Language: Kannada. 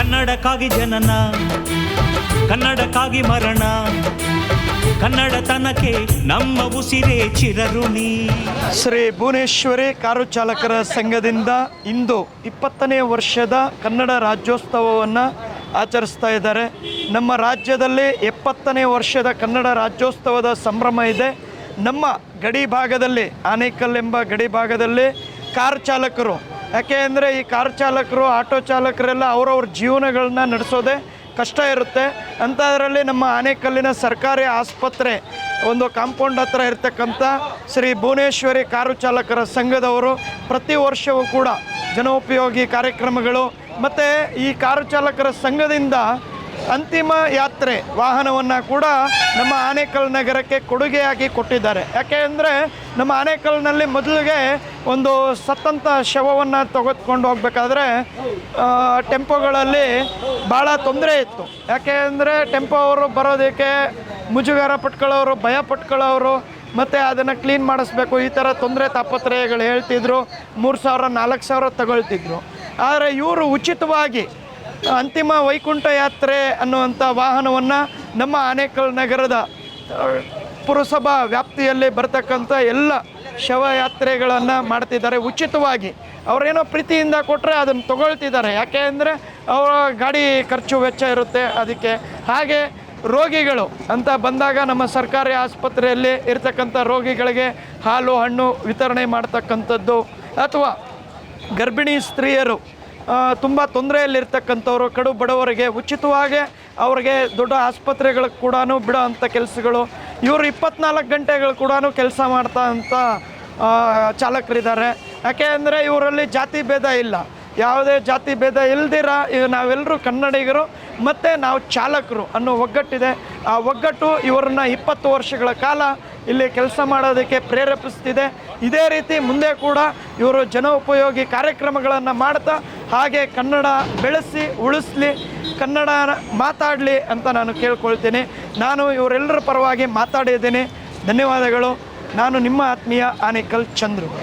ಕನ್ನಡಕ್ಕಾಗಿ ಜನನ, ಕನ್ನಡಕ್ಕಾಗಿ ಮರಣ, ಕನ್ನಡತನಕ್ಕೆ ನಮ್ಮ ಉಸಿರೇ ಚಿರರುಣಿ ಶ್ರೀ ಭುವನೇಶ್ವರಿ ಕಾರು ಚಾಲಕರ ಸಂಘದಿಂದ ಇಂದು ಇಪ್ಪತ್ತನೇ ವರ್ಷದ ಕನ್ನಡ ರಾಜ್ಯೋತ್ಸವವನ್ನು ಆಚರಿಸ್ತಾ ಇದ್ದಾರೆ. ನಮ್ಮ ರಾಜ್ಯದಲ್ಲಿ ಎಪ್ಪತ್ತನೇ ವರ್ಷದ ಕನ್ನಡ ರಾಜ್ಯೋತ್ಸವದ ಸಂಭ್ರಮ ಇದೆ. ನಮ್ಮ ಗಡಿ ಭಾಗದಲ್ಲಿ, ಆನೇಕಲ್ ಎಂಬ ಗಡಿ ಭಾಗದಲ್ಲಿ ಕಾರ್ ಚಾಲಕರು ಯಾಕೆ ಅಂದರೆ ಈ ಕಾರ್ ಚಾಲಕರು, ಆಟೋ ಚಾಲಕರೆಲ್ಲ ಅವರವ್ರ ಜೀವನಗಳನ್ನ ನಡೆಸೋದೇ ಕಷ್ಟ ಇರುತ್ತೆ. ಅಂಥದ್ರಲ್ಲಿ ನಮ್ಮ ಆನೇಕಲ್ಲಿನ ಸರ್ಕಾರಿ ಆಸ್ಪತ್ರೆ, ಒಂದು ಕಾಂಪೌಂಡ್ ಹತ್ರ ಇರ್ತಕ್ಕಂಥ ಶ್ರೀ ಭುವನೇಶ್ವರಿ ಕಾರು ಚಾಲಕರ ಸಂಘದವರು ಪ್ರತಿ ವರ್ಷವೂ ಕೂಡ ಜನೋಪಯೋಗಿ ಕಾರ್ಯಕ್ರಮಗಳು. ಮತ್ತು ಈ ಕಾರು ಚಾಲಕರ ಸಂಘದಿಂದ ಅಂತಿಮ ಯಾತ್ರೆ ವಾಹನವನ್ನು ಕೂಡ ನಮ್ಮ ಆನೇಕಲ್ ನಗರಕ್ಕೆ ಕೊಡುಗೆಯಾಗಿ ಕೊಟ್ಟಿದ್ದಾರೆ. ಯಾಕೆ ಅಂದರೆ ನಮ್ಮ ಆನೇಕಲ್ನಲ್ಲಿ ಮೊದಲಿಗೆ ಒಂದು ಸತ್ತಂತ ಶವವನ್ನು ತೆಗೆದುಕೊಂಡು ಹೋಗಬೇಕಾದ್ರೆ ಟೆಂಪೋಗಳಲ್ಲಿ ಭಾಳ ತೊಂದರೆ ಇತ್ತು. ಯಾಕೆ ಅಂದರೆ ಟೆಂಪೋ ಅವರು ಬರೋದಕ್ಕೆ ಮುಜುಗಾರ ಪಟ್ಕೊಳ್ಳೋರು, ಭಯ ಪಟ್ಕೊಳ್ಳೋರು, ಮತ್ತು ಅದನ್ನು ಕ್ಲೀನ್ ಮಾಡಿಸ್ಬೇಕು, ಈ ಥರ ತೊಂದರೆ ತಾಪತ್ರಯಗಳು ಹೇಳ್ತಿದ್ರು. ಮೂರು ಸಾವಿರ, ನಾಲ್ಕು ಸಾವಿರ ತಗೊಳ್ತಿದ್ರು. ಆದರೆ ಇವರು ಉಚಿತವಾಗಿ ಅಂತಿಮ ವೈಕುಂಠ ಯಾತ್ರೆ ಅನ್ನುವಂಥ ವಾಹನವನ್ನು ನಮ್ಮ ಆನೇಕಲ್ ನಗರದ ಪುರಸಭಾ ವ್ಯಾಪ್ತಿಯಲ್ಲಿ ಬರ್ತಕ್ಕಂಥ ಎಲ್ಲ ಶವಯಾತ್ರೆಗಳನ್ನು ಮಾಡ್ತಿದ್ದಾರೆ. ಉಚಿತವಾಗಿ ಅವರೇನೋ ಪ್ರೀತಿಯಿಂದ ಕೊಟ್ಟರೆ ಅದನ್ನು ತಗೊಳ್ತಿದ್ದಾರೆ. ಯಾಕೆ ಅಂದರೆ ಅವರ ಗಾಡಿ ಖರ್ಚು ವೆಚ್ಚ ಇರುತ್ತೆ. ಅದಕ್ಕೆ ಹಾಗೆ ರೋಗಿಗಳು ಅಂತ ಬಂದಾಗ ನಮ್ಮ ಸರ್ಕಾರಿ ಆಸ್ಪತ್ರೆಯಲ್ಲಿ ಇರ್ತಕ್ಕಂಥ ರೋಗಿಗಳಿಗೆ ಹಾಲು, ಹಣ್ಣು ವಿತರಣೆ ಮಾಡ್ತಕ್ಕಂಥದ್ದು. ಅಥವಾ ಗರ್ಭಿಣಿ ಸ್ತ್ರೀಯರು ತುಂಬ ತೊಂದರೆಯಲ್ಲಿರ್ತಕ್ಕಂಥವ್ರು, ಕಡು ಬಡವರಿಗೆ ಉಚಿತವಾಗಿ ಅವ್ರಿಗೆ ದೊಡ್ಡ ಆಸ್ಪತ್ರೆಗಳಿಗೆ ಕೂಡ ಬಿಡೋ ಅಂಥ ಕೆಲಸಗಳು. ಇವರು ಇಪ್ಪತ್ನಾಲ್ಕು ಗಂಟೆಗಳು ಕೂಡ ಕೆಲಸ ಮಾಡ್ತಾ ಅಂತ ಚಾಲಕರಿದ್ದಾರೆ. ಯಾಕೆ ಅಂದರೆ ಇವರಲ್ಲಿ ಜಾತಿ ಭೇದ ಇಲ್ಲ. ಯಾವುದೇ ಜಾತಿ ಭೇದ ಇಲ್ದಿರ ನಾವೆಲ್ಲರೂ ಕನ್ನಡಿಗರು, ಮತ್ತು ನಾವು ಚಾಲಕರು ಅನ್ನೋ ಒಗ್ಗಟ್ಟಿದೆ. ಆ ಒಗ್ಗಟ್ಟು ಇವರನ್ನ ಇಪ್ಪತ್ತು ವರ್ಷಗಳ ಕಾಲ ಇಲ್ಲಿ ಕೆಲಸ ಮಾಡೋದಕ್ಕೆ ಪ್ರೇರೇಪಿಸ್ತಿದೆ. ಇದೇ ರೀತಿ ಮುಂದೆ ಕೂಡ ಇವರು ಜನ ಉಪಯೋಗಿ ಕಾರ್ಯಕ್ರಮಗಳನ್ನು ಮಾಡ್ತಾ ಹಾಗೆ ಕನ್ನಡ ಬೆಳೆಸಿ, ಉಳಿಸ್ಲಿ, ಕನ್ನಡ ಮಾತಾಡಲಿ ಅಂತ ನಾನು ಕೇಳ್ಕೊಳ್ತೀನಿ. ನಾನು ಇವರೆಲ್ಲರ ಪರವಾಗಿ ಮಾತಾಡಿದ್ದೀನಿ. ಧನ್ಯವಾದಗಳು. ನಾನು ನಿಮ್ಮ ಆತ್ಮೀಯ ಆನೇಕಲ್ ಚಂದ್ರು.